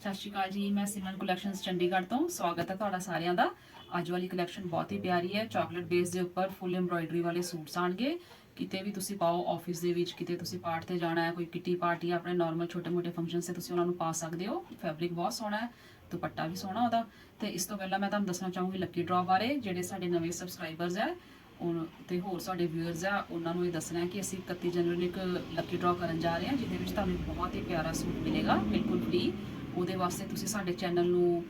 ਸਤਿ ਸ਼੍ਰੀ ਅਕਾਲ ਜੀ, ਮੈਂ ਸਿਮਰਨ ਕਲੈਕਸ਼ਨਸ ਚੰਡੀਗੜ੍ਹ ਤੋਂ। ਸਵਾਗਤ ਹੈ ਤੁਹਾਡਾ ਸਾਰਿਆਂ ਦਾ। ਅੱਜ ਵਾਲੀ ਕਲੈਕਸ਼ਨ ਬਹੁਤ ਹੀ ਪਿਆਰੀ ਹੈ। ਚਾਕਲੇਟ ਬੇਸ ਦੇ ਉੱਪਰ ਫੁੱਲ ਐਮਬ੍ਰੋਇਡਰੀ ਵਾਲੇ ਸੂਟਸ ਆਣਗੇ। ਕਿਤੇ ਵੀ ਤੁਸੀਂ ਪਾਓ ਆਫਿਸ ਦੇ ਵਿੱਚ, ਕਿਤੇ ਤੁਸੀਂ ਪਾਰਟ ਤੇ ਜਾਣਾ ਹੈ, ਕੋਈ ਕਿੱਟੀ ਪਾਰਟੀ ਆਪਣੇ ਨਾਰਮਲ ਛੋਟੇ-ਮੋਟੇ ਫੰਕਸ਼ਨਸ ਤੇ ਤੁਸੀਂ ਉਹਨਾਂ ਨੂੰ ਪਾ ਸਕਦੇ ਹੋ। ਫੈਬਰਿਕ ਬਹੁਤ ਸੋਹਣਾ ਹੈ, ਦੁਪੱਟਾ ਵੀ ਸੋਹਣਾ ਉਹਦਾ। ਤੇ ਇਸ ਤੋਂ ਪਹਿਲਾਂ ਮੈਂ ਤੁਹਾਨੂੰ ਦੱਸਣਾ ਚਾਹੂੰਗੀ ਲੱਕੀ ਡਰਾ ਬਾਰੇ, ਜਿਹੜੇ ਸਾਡੇ ਨਵੇਂ ਸਬਸਕ੍ਰਾਈਬਰਸ ਹੈ, ਉਹ ਤੇ ਹੋਰ ਸਾਡੇ ਵਿਊਅਰਸ ਆ ਉਹਨਾਂ ਨੂੰ ਇਹ ਦੱਸਣਾ ਹੈ ਕਿ ਅਸੀਂ 31 ਜਨਵਰੀ ਨੂੰ ਇੱਕ ਲੱਕੀ ਡਰਾ ਕਰਨ ਜਾ ਰਹੇ ਹਾਂ, ਜਿਹਦੇ ਵਿੱਚ ਤੁਹਾਨੂੰ ਬਹੁਤ ਹੀ ਪਿਆਰਾ ਸੂਟ ਮਿਲੇਗਾ, ਬਿਲਕੁਲ ਫ੍ਰੀ ਉਹਦੇ ਵਾਸਤੇ ਤੁਸੀਂ ਸਾਡੇ ਚੈਨਲ ਨੂੰ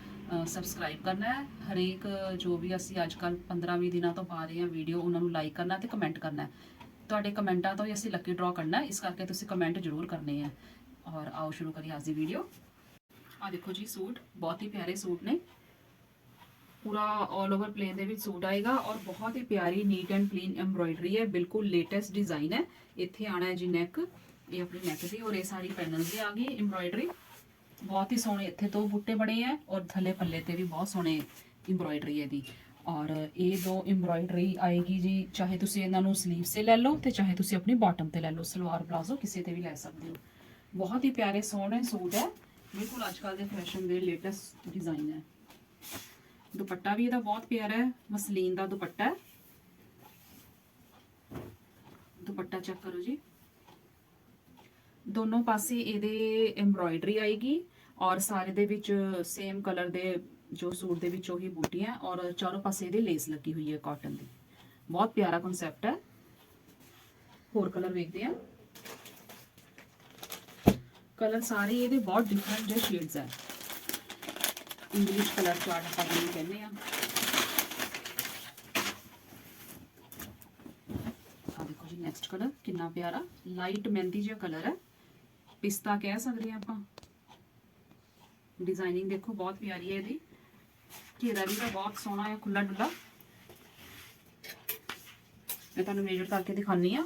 ਸਬਸਕ੍ਰਾਈਬ ਕਰਨਾ ਹੈ। ਹਰੇਕ, ਜੋ ਵੀ ਅਸੀਂ ਅੱਜ ਕੱਲ 15-20 ਦਿਨਾਂ ਤੋਂ ਪਾ ਰਹੇ ਹਾਂ ਵੀਡੀਓ ਉਹਨਾਂ ਨੂੰ ਲਾਈਕ ਕਰਨਾ ਤੇ ਕਮੈਂਟ ਕਰਨਾ ਤੁਹਾਡੇ ਕਮੈਂਟਾਂ ਤੋਂ ਹੀ ਅਸੀਂ ਲੱਕੀ ਡਰਾ ਕਰਨਾ ਇਸ ਕਰਕੇ ਤੁਸੀਂ ਕਮੈਂਟ ਜ਼ਰੂਰ ਕਰਨੇ ਆ ਔਰ ਆਓ ਸ਼ੁਰੂ ਕਰੀਏ ਅੱਜ ਦੀ ਵੀਡੀਓ ਆ ਦੇਖੋ ਜੀ ਸੂਟ, ਬਹੁਤ ਹੀ ਪਿਆਰੇ ਸੂਟ ਨੇ। ਪੂਰਾ 올 ਓਵਰ ਪਲੇਨ ਦੇ ਵਿੱਚ ਸੂਟ ਆਏਗਾ ਔਰ ਬਹੁਤ ਹੀ ਪਿਆਰੀ ਨੀਟ ਐਂਡ ਕਲੀਨ ਐਮਬ੍ਰੋਇਡਰੀ ਹੈ। ਬਿਲਕੁਲ ਲੇਟੈਸਟ ਡਿਜ਼ਾਈਨ ਹੈ। ਇੱਥੇ ਆਣਾ ਹੈ ਜੀ ਨੈਕ ਇਹ ਆਪਣੀ ਨੈਕ ਦੀ ਔਰ ਇਹ ਸਾਰੀ ਪੈਨਲ ਦੀ ਆ ਗਈ ਐਮਬ੍ਰੋਇਡਰੀ ਬਹੁਤ ਹੀ ਸੋਹਣੇ ਇੱਥੇ ਦੋ ਬੂਟੇ ਬਣੇ ਆ ਔਰ ਥੱਲੇ ਪੱਲੇ ਤੇ ਵੀ ਬਹੁਤ ਸੋਹਣੇ ਐਮਬ੍ਰੋਇਡਰੀ ਹੈ ਦੀ ਔਰ ਇਹ ਦੋ ਐਮਬ੍ਰੋਇਡਰੀ ਆਏਗੀ ਜੀ, ਚਾਹੇ ਤੁਸੀਂ ਇਹਨਾਂ ਨੂੰ ਸਲੀਵ ਸੇ ਲੈ ਲਓ ਤੇ ਚਾਹੇ ਤੁਸੀਂ ਆਪਣੀ ਬਾਟਮ ਤੇ ਲੈ ਲਓ, ਸਲਵਾਰ ਪਲਾਜ਼ੋ ਕਿਸੇ ਤੇ ਵੀ ਲੈ ਸਕਦੇ ਹੋ। ਬਹੁਤ ਹੀ ਪਿਆਰੇ ਸੋਹਣੇ ਸੂਟ ਹੈ ਬਿਲਕੁਲ ਅੱਜਕੱਲ ਦੇ ਫੈਸ਼ਨ ਦੇ ਲੇਟੈਸਟ ਡਿਜ਼ਾਈਨ ਹੈ ਦੁਪੱਟਾ ਵੀ ਇਹਦਾ ਬਹੁਤ ਪਿਆਰਾ ਹੈ, ਮਸਲੀਨ ਦਾ ਦੁਪੱਟਾ। ਹੈ ਦੁਪੱਟਾ ਚੈੱਕ ਕਰੋ ਜੀ। ਦੋਨੋਂ ਪਾਸੇ ਇਹਦੇ ਐਮਬ੍ਰੋਇਡਰੀ ਆਏਗੀ ਔਰ ਸਾਰੇ ਦੇ ਵਿੱਚ ਸੇਮ ਕਲਰ ਦੇ ਜੋ ਸੂਟ ਦੇ ਵਿੱਚ ਉਹੀ ਬੂਟੀਆਂ ਔਰ ਚਾਰੋਂ ਪਾਸੇ ਇਹਦੇ ਲੇਸ ਲੱਗੀ ਹੋਈ ਹੈ ਕਾਟਨ ਦੀ। ਬਹੁਤ ਪਿਆਰਾ ਕਨਸੈਪਟ ਹੈ। ਹੋਰ ਕਲਰ ਵੇਖਦੇ ਹਾਂ। ਕਲਰ ਸਾਰੇ ਇਹਦੇ ਬਹੁਤ ਡਿਫਰੈਂਟ ਜਿਹੇ ਸ਼ੇਡਸ ਹੈ। ਇੰਗਲਿਸ਼ ਕਲਰ ਚਾਰਟ ਆਪਾਂ ਜਿਹਨੂੰ ਕਹਿੰਦੇ ਆ ਆ ਦੇਖੋ ਜੀ ਨੈਕਸਟ ਕਲਰ ਕਿੰਨਾ ਪਿਆਰਾ। ਲਾਈਟ ਮਹਿੰਦੀ ਜਿਹਾ ਕਲਰ ਹੈ। ਪਿਸਤਾ ਕਹਿ ਸਕਦੇ ਆ ਆਪਾਂ। ਡਿਜ਼ਾਈਨਿੰਗ ਦੇਖੋ ਬਹੁਤ ਪਿਆਰੀ ਹੈ ਇਹਦੀ। ਘੇਰਾ ਵੀ ਤਾਂ ਬਹੁਤ ਸੋਹਣਾ ਹੈ ਖੁੱਲਾ ਡੁੱਲਾ ਮੈਂ ਤੁਹਾਨੂੰ ਮੇਜਰ ਕਰਕੇ ਦਿਖਾਨੀ ਆ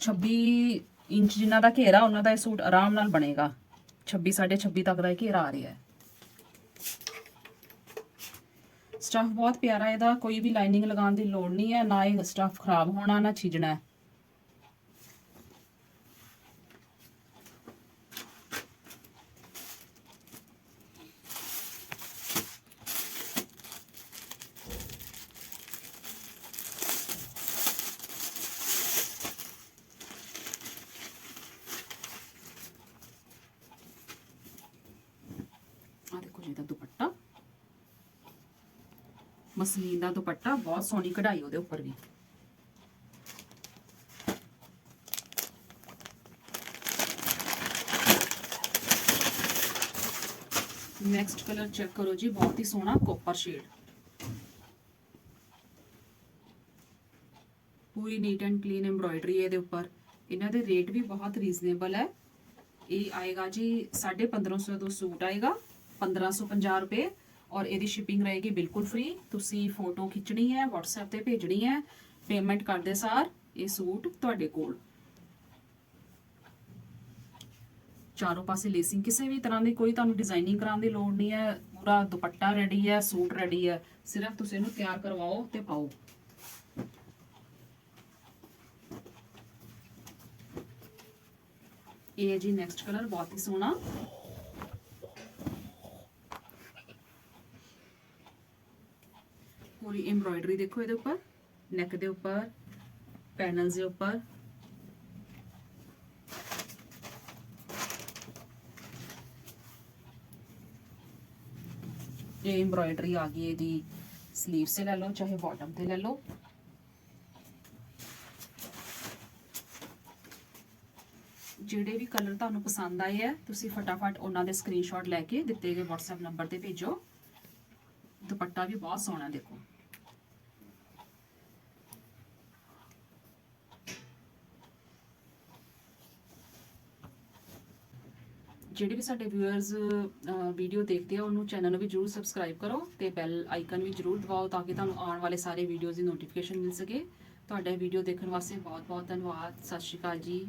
26 ਇੰਚ ਜਿੰਨਾ ਦਾ ਘੇਰਾ, ਉਹਨਾਂ ਦਾ ਇਹ ਸੂਟ ਆਰਾਮ ਨਾਲ ਬਣੇਗਾ। 26 26 ਤੱਕ ਦਾ ਇਹ ਘੇਰਾ ਆ ਰਿਹਾ ਹੈ। ਸਟਫ ਬਹੁਤ ਪਿਆਰਾ ਇਹਦਾ। ਕੋਈ ਵੀ ਲਾਈਨਿੰਗ ਲਗਾਉਣ ਦੀ ਲੋੜ ਨਹੀਂ ਹੈ। ਨਾ ਇਹ ਸਟਫ ਖਰਾਬ ਹੋਣਾ, ਨਾ ਛਿਜਣਾ ਹੈ ਆ ਦੇਖੋ ਜੀ ਇਹਦਾ ਦੁਪੱਟਾ। ਮਸਲੀਨ ਦਾ ਦੁਪੱਟਾ ਬਹੁਤ ਸੋਹਣੀ ਕਢਾਈ ਉਹਦੇ ਉੱਪਰ ਵੀ। ਨੈਕਸਟ ਕਲਰ ਚੈੱਕ ਕਰੋ ਜੀ, ਬਹੁਤ ਹੀ ਸੋਹਣਾ ਕੋਪਰ ਸ਼ੇਡ ਪੂਰੀ ਨੀਟ ਐਂਡ ਕਲੀਨ ਐਮਬ੍ਰੋਇਡਰੀ ਹੈ ਇਹਦੇ ਉੱਪਰ। ਇਹਨਾਂ ਦੇ ਰੇਟ ਵੀ ਬਹੁਤ ਰੀਜ਼ਨੇਬਲ ਹੈ। ਇਹ ਆਏਗਾ ਜੀ 1550 ਦਾ ਸੂਟ ਆਏਗਾ। 1550 ਰੁਪਏ ਔਰ ਇਹਦੀ ਸ਼ਿਪਿੰਗ ਰਹੇਗੀ ਬਿਲਕੁਲ ਫ੍ਰੀ ਤੁਸੀਂ ਫੋਟੋ ਖਿੱਚਣੀ ਹੈ, WhatsApp ਤੇ ਭੇਜਣੀ ਹੈ। ਪੇਮੈਂਟ ਕਰਦੇ ਸਾਰ ਇਹ ਸੂਟ ਤੁਹਾਡੇ ਕੋਲ। ਚਾਰੋਂ ਪਾਸੇ ਲੇਸਿੰਗ ਕਿਸੇ ਵੀ ਤਰ੍ਹਾਂ ਦੀ ਕੋਈ ਤੁਹਾਨੂੰ ਡਿਜ਼ਾਈਨਿੰਗ ਕਰਾਉਣ ਦੀ ਲੋੜ ਨਹੀਂ ਹੈ। ਪੂਰਾ ਦੁਪੱਟਾ ਰੈਡੀ ਹੈ, ਸੂਟ ਰੈਡੀ ਹੈ। ਸਿਰਫ ਤੁਸੀਂ ਇਹਨੂੰ ਤਿਆਰ ਕਰਵਾਓ ਤੇ ਪਾਓ। ਇਹ ਜੀ ਨੈਕਸਟ ਕਲਰ ਬਹੁਤ ਹੀ ਸੋਹਣਾ। ਪੂਰੀ ਐਮਬ੍ਰੋਇਡਰੀ ਦੇਖੋ ਇਹਦੇ ਉੱਪਰ ਨੈਕ ਦੇ ਉੱਪਰ ਪੈਨਲਸ ਦੇ ਉੱਪਰ। ਇਹ ਐਮਬ੍ਰੋਇਡਰੀ ਆ ਗਈ ਇਹਦੀ 슬ੀਵ ਸੇ ਲੈ ਲਓ, ਚਾਹੇ ਬਾਟਮ ਤੇ ਲੈ ਲਓ। ਜਿਹੜੇ ਵੀ ਕਲਰ ਤੁਹਾਨੂੰ ਪਸੰਦ ਆਏ ਆ, ਤੁਸੀਂ ਫਟਾਫਟ ਉਹਨਾਂ ਦੇ ਸਕਰੀਨਸ਼ਾਟ ਲੈ ਕੇ ਦਿੱਤੇ ਗਏ WhatsApp ਨੰਬਰ ਤੇ ਭੇਜੋ। ਦੁਪੱਟਾ ਵੀ ਬਹੁਤ ਸੋਹਣਾ ਦੇਖੋ। ਜਿਹੜੇ ਵੀ ਸਾਡੇ ਵਿਊਅਰਸ ਵੀਡੀਓ ਦੇਖਦੇ ਆ, ਉਹਨੂੰ ਚੈਨਲ ਨੂੰ ਵੀ ਜਰੂਰ ਸਬਸਕ੍ਰਾਈਬ ਕਰੋ ਤੇ ਬੈਲ ਆਈਕਨ ਵੀ ਜਰੂਰ ਦਬਾਓ ਤਾਂ ਕਿ ਤੁਹਾਨੂੰ ਆਉਣ ਵਾਲੇ ਸਾਰੇ ਵੀਡੀਓਜ਼ ਦੀ ਨੋਟੀਫਿਕੇਸ਼ਨ ਮਿਲ ਸਕੇ। ਤੁਹਾਡਾ ਵੀਡੀਓ ਦੇਖਣ ਵਾਸਤੇ ਬਹੁਤ ਬਹੁਤ ਧੰਨਵਾਦ। ਸਤਿ ਸ਼੍ਰੀ ਅਕਾਲ ਜੀ।